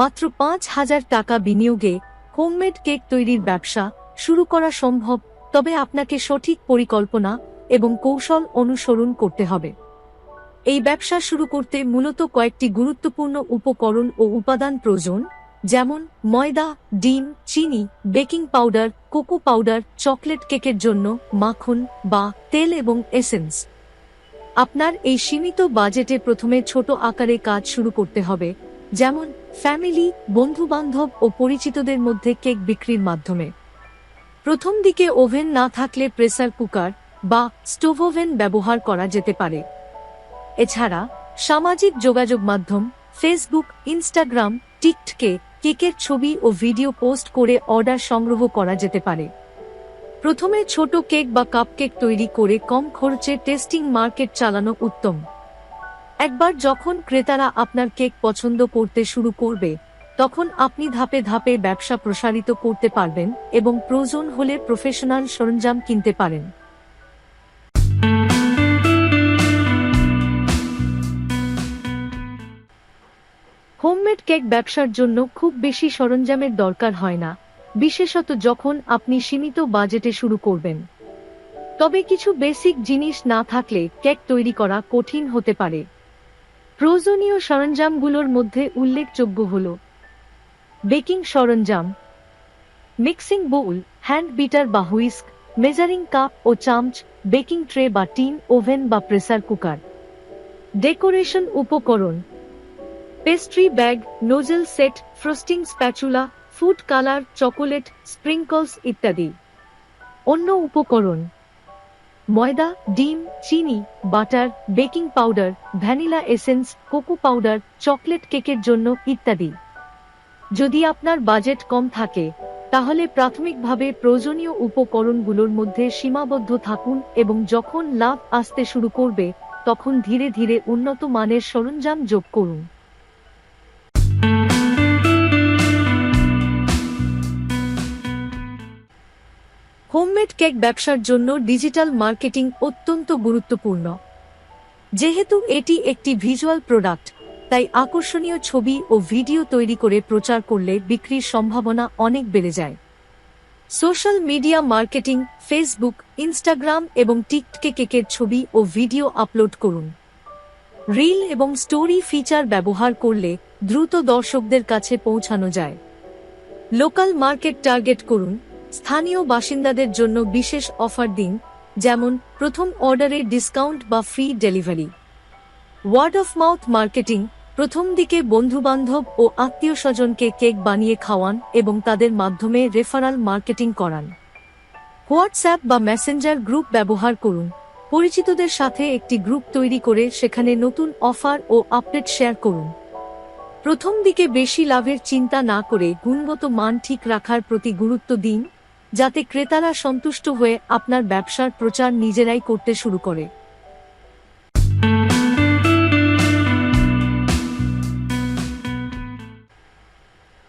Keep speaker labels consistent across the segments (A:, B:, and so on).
A: মাত্র পাঁচ হাজার টাকা বিনিয়োগে হোমমেড কেক তৈরির ব্যবসা শুরু করা সম্ভব, তবে আপনাকে সঠিক পরিকল্পনা এবং কৌশল অনুসরণ করতে হবে। এই ব্যবসা শুরু করতে মূলত কয়েকটি গুরুত্বপূর্ণ উপকরণ ও উপাদান প্রয়োজন, যেমন ময়দা, ডিম, চিনি, baking powder, cocoa powder, chocolate কেকের জন্য মাখন বা তেল এবং এসেন্স। আপনার এই সীমিত বাজেটে প্রথমে ছোট আকারে কাজ শুরু করতে হবে যেমন ফ্যামিলি বন্ধু বান্ধব ও পরিচিতদের মধ্যে কেক বিক্রির মাধ্যমে। প্রথম দিকে ওভেন না থাকলে প্রেসার কুকার বা স্টোভ ওভেন ব্যবহার করা যেতে পারে। এছাড়া, সামাজিক যোগাযোগ মাধ্যম ফেসবুক ইনস্টাগ্রাম টিকটকে কেকের ছবি ও ভিডিও পোস্ট করে অর্ডার সংগ্রহ করা যেতে পারে। প্রথমে ছোট কেক বা কাপকেক তৈরি করে কম খরচে টেস্টিং মার্কেট চালানো উত্তম। একবার যখন ক্রেতারা আপনার কেক পছন্দ করতে শুরু করবে, তখন আপনি ধাপে ধাপে ব্যবসা প্রসারিত করতে পারবেন এবং প্রয়োজন হলে প্রফেশনাল সরঞ্জাম কিনতে পারেন। হোমমেড কেক ব্যবসার জন্য খুব বেশি সরঞ্জামের দরকার হয় না, বিশেষত যখন আপনি সীমিত বাজেটে শুরু করবেন। তবে কিছু বেসিক জিনিস না থাকলে কেক তৈরি করা কঠিন হতে পারে। প্রয়োজনীয় সরঞ্জামগুলোর মধ্যে উল্লেখযোগ্য হল বেকিং সরঞ্জাম, মিক্সিং বোল, হ্যান্ড বিটার বা হুইস্ক, মেজারিং কাপ ও চামচ, বেকিং ট্রে বা টিন, ওভেন বা প্রেসার কুকার। ডেকোরেশন উপকরণ, pastry bag, nozzle set, frosting spatula, food colour, chocolate sprinkles ইত্যাদি। অন্য উপকরণ ময়দা, ডিম, চিনি, butter, baking powder, vanilla essence, cocoa powder, chocolate কেকের জন্য ইত্যাদি। যদি আপনার বাজেট কম থাকে, তাহলে প্রাথমিকভাবে প্রয়োজনীয় উপকরণগুলোর মধ্যে সীমাবদ্ধ থাকুন এবং যখন লাভ আসতে শুরু করবে, তখন ধীরে ধীরে উন্নত মানের সরঞ্জাম যোগ করুন। হোমমেড কেক ব্যবসার জন্য ডিজিটাল মার্কেটিং অত্যন্ত গুরুত্বপূর্ণ। যেহেতু এটি একটি ভিজুয়াল প্রোডাক্ট, তাই আকর্ষণীয় ছবি ও ভিডিও তৈরি করে প্রচার করলে বিক্রির সম্ভাবনা অনেক বেড়ে যায়। Social media marketing, Facebook, Instagram এবং টিকটকে কেকের ছবি ও ভিডিও আপলোড করুন। রিল এবং স্টোরি ফিচার ব্যবহার করলে দ্রুত দর্শকদের কাছে পৌঁছানো যায়। লোকাল মার্কেট টার্গেট করুন। স্থানীয় বাসিন্দাদের জন্য বিশেষ অফার দিন, যেমন প্রথম অর্ডারে ডিসকাউন্ট বা free delivery. Word of mouth marketing, প্রথম দিকে বন্ধুবান্ধব ও আত্মীয় স্বজনকে কেক বানিয়ে খাওয়ান এবং তাদের মাধ্যমে রেফারাল মার্কেটিং করান। হোয়াটসঅ্যাপ বা মেসেঞ্জার গ্রুপ ব্যবহার করুন। পরিচিতদের সাথে একটি গ্রুপ তৈরি করে সেখানে নতুন অফার ও আপডেট শেয়ার করুন। প্রথম দিকে বেশি লাভের চিন্তা না করে গুণগত মান ঠিক রাখার প্রতি গুরুত্ব দিন। যাতে ক্রেতারা সন্তুষ্ট হয়ে আপনার ব্যবসার প্রচার নিজেরাই করতে শুরু করে।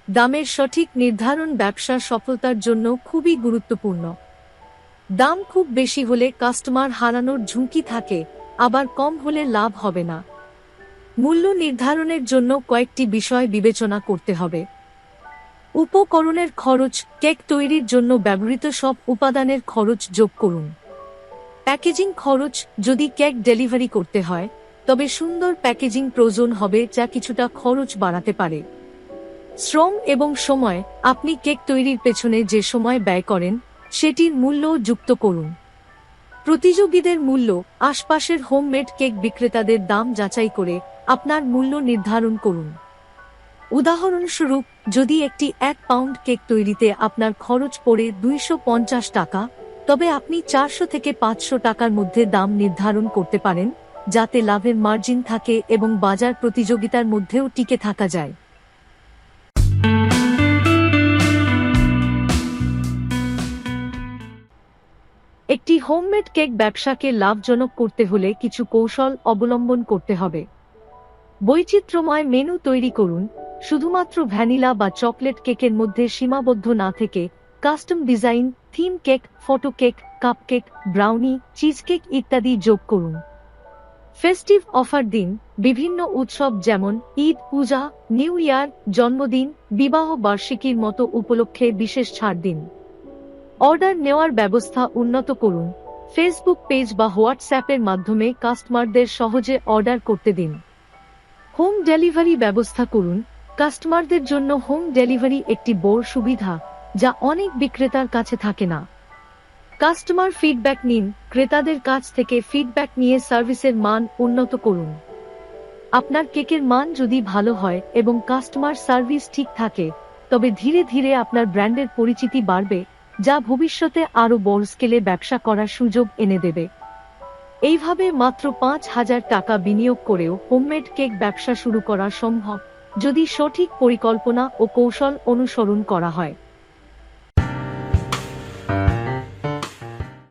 A: দামের সঠিক নির্ধারণ ব্যবসার সফলতার জন্য খুবই গুরুত্বপূর্ণ। দাম খুব বেশি হলে কাস্টমার হারানোর ঝুঁকি থাকে, আবার কম হলে লাভ হবে না। মূল্য নির্ধারণের জন্য কয়েকটি বিষয় বিবেচনা করতে হবে। উপকরণের খরচ, কেক তৈরির জন্য ব্যবহৃত সব উপাদানের খরচ যোগ করুন। প্যাকেজিং খরচ, যদি কেক ডেলিভারি করতে হয়, তবে সুন্দর প্যাকেজিং প্রয়োজন হবে যা কিছুটা খরচ বাড়াতে পারে। শ্রম এবং সময়, আপনি কেক তৈরির পেছনে যে সময় ব্যয় করেন, সেটির মূল্য যুক্ত করুন। প্রতিযোগীদের মূল্য, আশপাশের হোমমেড কেক বিক্রেতাদের দাম যাচাই করে আপনার মূল্য নির্ধারণ করুন। উদাহরণস্বরূপ, যদি একটি এক পাউন্ড কেক তৈরিতে আপনার খরচ পড়ে দুইশো পঞ্চাশ টাকা, তবে আপনি চারশো থেকে পাঁচশো টাকার মধ্যে দাম নির্ধারণ করতে পারেন, যাতে লাভের মার্জিন থাকে এবং বাজার প্রতিযোগিতার মধ্যেও টিকে থাকা যায়। একটি হোমমেড কেক ব্যবসাকে লাভজনক করতে হলে কিছু কৌশল অবলম্বন করতে হবে। বৈচিত্র্যময় মেনু তৈরি করুন শুধুমাত্র ভ্যানিলা বা চকলেট কেকের মধ্যে সীমাবদ্ধ না থেকে custom design, theme cake, photo cake, cupcake, brownie, cheesecake ইত্যাদি যোগ করুন। ফেস্টিভ অফার দিন, বিভিন্ন উৎসব যেমন ঈদ, পূজা, নিউ ইয়ার, জন্মদিন, বিবাহ বার্ষিকীর মতো উপলক্ষে বিশেষ ছাড় দিন। অর্ডার নেওয়ার ব্যবস্থা উন্নত করুন। ফেসবুক পেজ বা হোয়াটসঅ্যাপের মাধ্যমে কাস্টমারদের সহজে অর্ডার করতে দিন। হোম ডেলিভারি ব্যবস্থা করুন। কাস্টমারদের জন্য হোম ডেলিভারি একটি বড় সুবিধা, যা অনেক বিক্রেতার কাছে থাকে না। কাস্টমার ফিডব্যাক নিন, ক্রেতাদের কাছ থেকে ফিডব্যাক নিয়ে সার্ভিসের মান উন্নত করুন। আপনার কেকের মান যদি ভালো হয় এবং কাস্টমার সার্ভিস ঠিক থাকে, তবে ধীরে ধীরে আপনার ব্র্যান্ডের পরিচিতি বাড়বে, যা ভবিষ্যতে আরও বড় স্কেলে ব্যবসা করার সুযোগ এনে দেবে। এইভাবে মাত্র পাঁচ হাজার টাকা বিনিয়োগ করেও হোমমেড কেক ব্যবসা শুরু করা সম্ভব। যদি সঠিক পরিকল্পনা ও কৌশল অনুসরণ করা হয়।